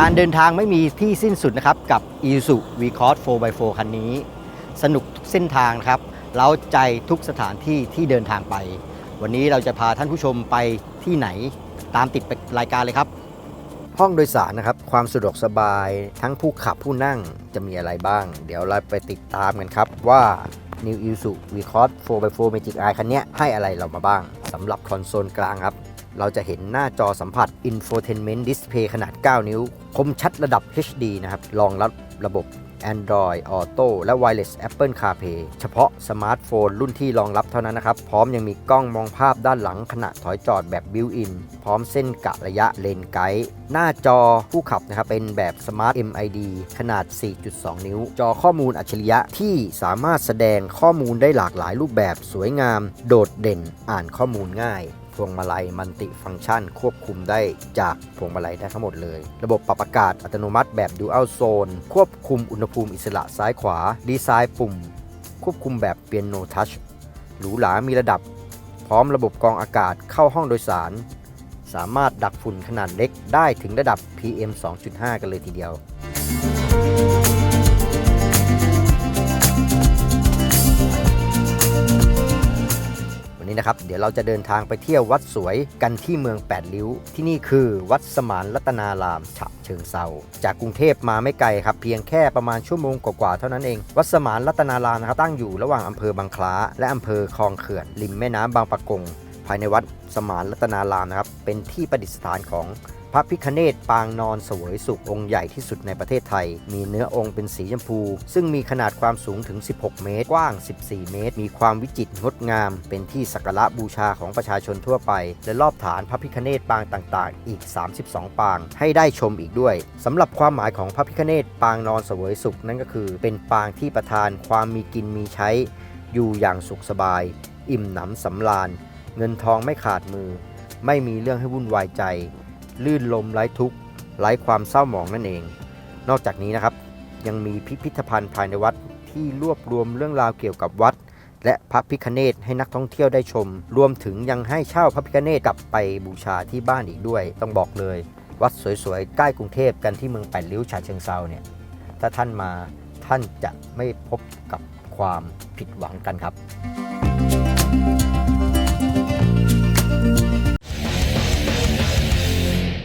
การเดินทางไม่มีที่สิ้นสุดนะครับ กับ i s u v c o s 4x4 คันนี้ สนุกทุกเส้นทางนะครับเล้าใจทุกสถานที่ที่เดินทางไป วันนี้เราจะพาท่านผู้ชมไปที่ไหน ตามติดไปรายการเลยครับ ห้องโดยสารนะครับ ความสะดวกสบายทั้งผู้ขับผู้นั่งจะมีอะไรบ้าง เดี๋ยวเราไปติดตามกันครับว่า New i s u v c o s 4x4 Magic Eye คันนี้ให้อะไรเรามาบ้างสำหรับคอนโซลกลางครับ เราจะเห็นหน้าจอสัมผัส Infotainment Display ขนาด 9 นิ้ว คมชัดระดับ HD นะครับรองรับระบบ Android Auto และ Wireless Apple CarPlay เฉพาะสมาร์ทโฟนรุ่นที่รองรับเท่านั้นนะครับ พร้อมยังมีกล้องมองภาพด้านหลังขณะถอยจอดแบบ Built-in พร้อมเส้นกะระยะเลนไกด์ หน้าจอผู้ขับนะครับ เป็นแบบ Smart MID ขนาด 4.2 นิ้ว จอข้อมูลอัจฉริยะที่สามารถแสดงข้อมูลได้หลากหลายรูปแบบสวยงาม โดดเด่น อ่านข้อมูลง่าย พวงมาลัยมัลติฟังก์ชัน ควบคุมได้จากพวงมาลัยได้ทั้งหมดเลย ระบบปรับอากาศอัตโนมัติแบบ Dual Zone ควบคุมอุณหภูมิอิสระซ้ายขวา ดีไซน์ปุ่ม ควบคุมแบบเปียโนทัชหรูหรามีระดับ พร้อมระบบกรองอากาศเข้าห้องโดยสาร สามารถดักฝุ่นขนาดเล็กได้ถึงระดับ PM 2.5 กันเลยทีเดียว นะครับ เดี๋ยวเราจะเดินทางไปเที่ยววัดสวยกันที่เมือง8ริ้ว ที่นี่คือวัดสมานรัตนารามฉะเชิงเซาจากกรุงเทพมาไม่ไกลครับ เพียงแค่ประมาณชั่วโมงกว่าๆเท่านั้นเอง วัดสมานรัตนารามนะครับตั้งอยู่ระหว่างอำเภอบางคล้า และอำเภอคลองเขื่อนริมแม่น้ำบางปะกง ภายในวัดสมานรัตนารามนะครับ เป็นที่ประดิษฐานของพระพิคเนตปางนอนสวยสุของค์ใหญ่ที่สุดในประเทศไทย มีเนื้อองค์เป็นสีชมพู ซึ่งมีขนาดความสูงถึง 16 เมตร กว้าง 14 เมตร มีความวิจิตรงดงาม เป็นที่สักการะบูชาของประชาชนทั่วไป และรอบฐานพระพิคเนตปางต่างๆ อีก 32 ปาง ให้ได้ชมอีกด้วยสำหรับความหมายของพระพิคเนตปางนอนสวยสุขนั่นก็คือ เป็นปางที่ประทานความมีกินมีใช้ อยู่อย่างสุขสบาย อิ่มหนำสำราญ เงินทองไม่ขาดมือ ไม่มีเรื่องให้วุ่นวายใจ ลื่นลมไร้ทุกข์ไร้ความเศร้าหมองนั่นเอง นอกจากนี้นะครับยังมีพิพิธภัณฑ์ภายในวัดที่รวบรวมเรื่องราวเกี่ยวกับวัด และพระพิคเนตให้นักท่องเที่ยวได้ชม รวมถึงยังให้เช่าพระพิคเนตกลับไปบูชาที่บ้านอีกด้วย ต้องบอกเลย วัดสวยๆใกล้กรุงเทพกันที่เมืองแปดริ้วฉะเชิงเซาเนี่ยถ้าท่านมาท่านจะไม่พบกับความผิดหวังกันครับ